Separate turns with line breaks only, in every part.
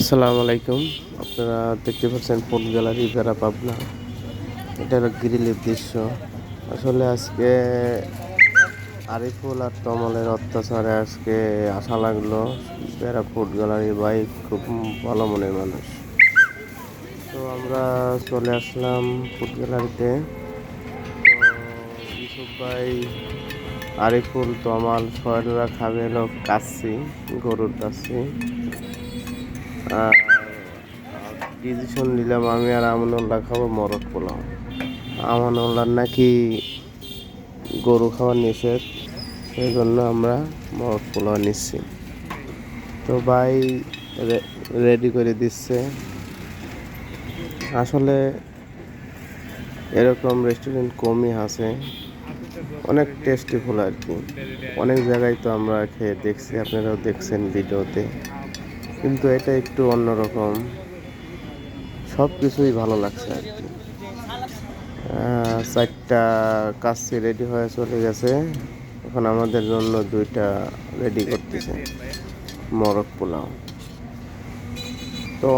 আসসালামু আলাইকুম। আপনারা দেখতে পাচ্ছেন ফুড গ্যালারি বেড়া পাবনা। এটা হলো গ্রিলের দৃশ্য। আসলে আজকে আরিফুল আর তমলের অত্যাচারে আজকে আশা লাগল বেড়া ফুড গ্যালারি ভাই খুব ভালো মনের মানুষ। তো আমরা চলে আসলাম ফুড গ্যালারিতে। তো ইউসুফ ভাই, আরিফুল, তমাল সয়রা খাবে হলো কাচ্ছি গরুর কাচ্ছি ডিসিশন নিলাম আমি আর আমানুল্লাহ খাব মরক পোলাও। আমানুল্লাহ নাকি গরু খাওয়া নিষেধ সেই জন্য আমরা মরক পোলাও নিচ্ছি। তো ভাই রেডি করে দিচ্ছে। আসলে এরকম রেস্টুরেন্ট কমই আছে। অনেক টেস্টিফুল আর কি। অনেক জায়গায় তো আমরা খেয়ে দেখছি, আপনারাও দেখছেন ভিডিওতে কিন্তু এটা একটু অন্যরকম। সব কিছুই ভালো লাগছে আর কি। চারটা কাচ্চি রেডি হয়ে চলে গেছে। এখন আমাদের জন্য দুইটা রেডি করতেছে। মরক পোলাও। তো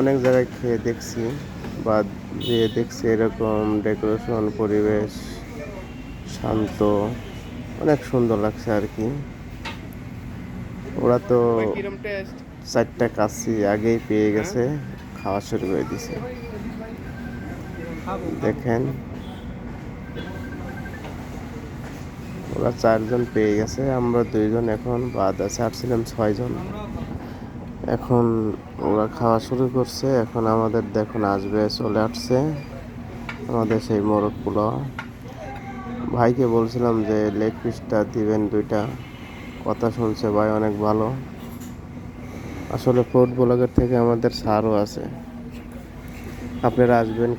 অনেক জায়গায় খেয়ে দেখছি, বা যে দেখছি এরকম ডেকোরেশন পরিবেশ শান্ত, অনেক সুন্দর লাগছে আর কি। ওরা তো চারটা কাশি আগেই পেয়ে গেছে খাওয়া শুরু করে দিছে। দেখেন। ওরা চারজন পেয়ে গেছে আমরা দুইজন এখন বাদ আছে আর ছিলাম ছয়জন। এখন ওরা খাওয়া শুরু করছে এখন আমাদের দেখুন আসবে চলে আসছে আমাদের সেই মোরগ পোলাও ভাইকে বলছিলাম যে লেগ পিসটা দিবেন দুইটা। কথা শুনছে ভাই অনেক ভালো। আসলে ফুড ব্লগের থেকে আমাদের সারও আছে। আপনারা আসবেন।